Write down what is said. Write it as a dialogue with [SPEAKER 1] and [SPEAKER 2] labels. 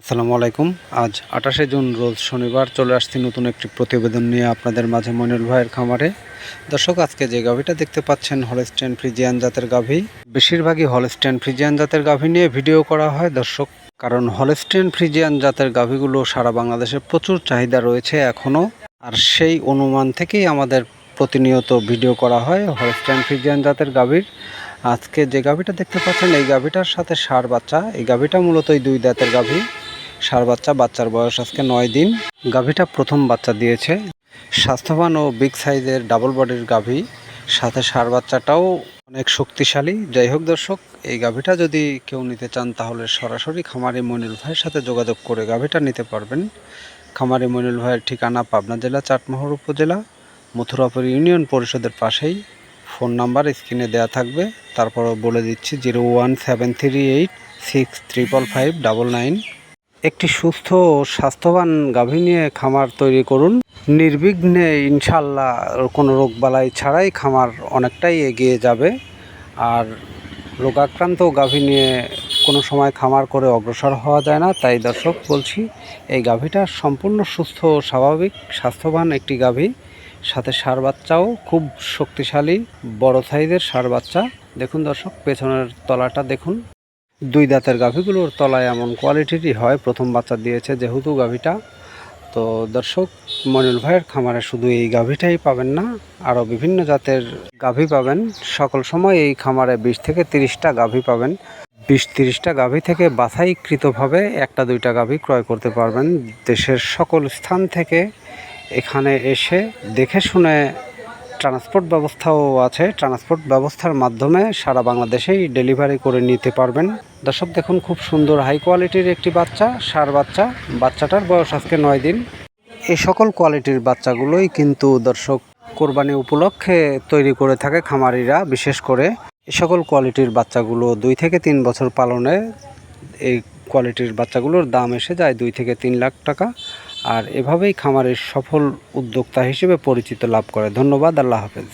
[SPEAKER 1] আসসালামু আলাইকুম। আজ আঠাশে জুন, রোজ শনিবার চলে আসছি নতুন একটি প্রতিবেদন নিয়ে আপনাদের মাঝে মনির ভাইয়ের খামারে। দর্শক, আজকে যে গাভীটা দেখতে পাচ্ছেন হলস্টেন ফ্রিজিয়ান জাতের গাভী। বেশিরভাগই হলস্টেন ফ্রিজিয়ান জাতের গাভী নিয়ে ভিডিও করা হয়, দর্শক, কারণ হলস্টেন ফ্রিজিয়ান জাতের গাভীগুলো সারা বাংলাদেশে প্রচুর চাহিদা রয়েছে এখনও আর সেই অনুমান থেকেই আমাদের প্রতিনিয়ত ভিডিও করা হয় হলস্টেন ফ্রিজিয়ান জাতের গাভীর। আজকে যে গাভীটা দেখতে পাচ্ছেন, এই গাভীটার সাথে সার বাচ্চা। এই গাভীটা মূলত এই দুই দাঁতের গাভী। সার বাচ্চা, বাচ্চার বয়স আজকে নয় দিন। গাভীটা প্রথম বাচ্চা দিয়েছে। স্বাস্থ্যবান ও বিগ সাইজের ডাবল বডির গাভী। সাথে সার বাচ্চাটাও অনেক শক্তিশালী। যাই হোক দর্শক, এই গাভীটা যদি কেউ নিতে চান, তাহলে সরাসরি খামারি মনির ভাইয়ের সাথে যোগাযোগ করে গাভীটা নিতে পারবেন। খামারি মনির ভাইয়ের ঠিকানা পাবনা জেলা, চাটমোহর উপজেলা, মথুরাপুর ইউনিয়ন পরিষদের পাশেই। ফোন নাম্বার স্ক্রিনে দেওয়া থাকবে। তারপরও বলে দিচ্ছি, zero one seven three eight six triple five double nine. একটি সুস্থ ও স্বাস্থ্যবান গাভী নিয়ে খামার তৈরি করুন। নির্বিঘ্নে ইনশাল্লাহ কোনো রোগবালাই ছাড়াই খামার অনেকটাই এগিয়ে যাবে। আর রোগাক্রান্ত গাভী নিয়ে কোনো সময় খামার করে অগ্রসর হওয়া যায় না। তাই দর্শক, বলছি, এই গাভীটা সম্পূর্ণ সুস্থ ও স্বাভাবিক, স্বাস্থ্যবান একটি গাভী। সাথে সার বাচ্চাও খুব শক্তিশালী, বড় সাইজের সার বাচ্চা। দেখুন দর্শক, পেছনের তলাটা দেখুন। দুই দাঁতের গাভীগুলোর তলায় এমন কোয়ালিটিরই হয়। প্রথম বাচ্চা দিয়েছে যেহেতু গাভীটা। তো দর্শক, মনির ভাইয়ের খামারে শুধু এই গাভীটাই পাবেন না, আরও বিভিন্ন জাতের গাভী পাবেন। সকল সময় এই খামারে বিশ থেকে তিরিশটা গাভী পাবেন। বিশ তিরিশটা গাভী থেকে বাছাইকৃতভাবে একটা দুইটা গাভী ক্রয় করতে পারবেন। দেশের সকল স্থান থেকে এখানে এসে দেখে শুনে ট্রান্সপোর্ট ব্যবস্থাও আছে। ট্রান্সপোর্ট ব্যবস্থার মাধ্যমে সারা বাংলাদেশেই ডেলিভারি করে নিতে পারবেন। দর্শক, দেখুন খুব সুন্দর হাই কোয়ালিটির একটি বাচ্চা, সার বাচ্চা। বাচ্চাটার বয়স আজকে নয় দিন। এই সকল কোয়ালিটির বাচ্চাগুলোই কিন্তু দর্শক কোরবানি উপলক্ষে তৈরি করে থাকে খামারিরা, বিশেষ করে এই সকল কোয়ালিটির বাচ্চাগুলো দুই থেকে তিন বছর পালনে এই কোয়ালিটির বাচ্চাগুলোর দাম এসে যায় দুই থেকে তিন লাখ টাকা। আর এভাবেই খামারের সফল উদ্যোক্তা হিসেবে পরিচিত লাভ করে। ধন্যবাদ আল্লাহ হাফেজ।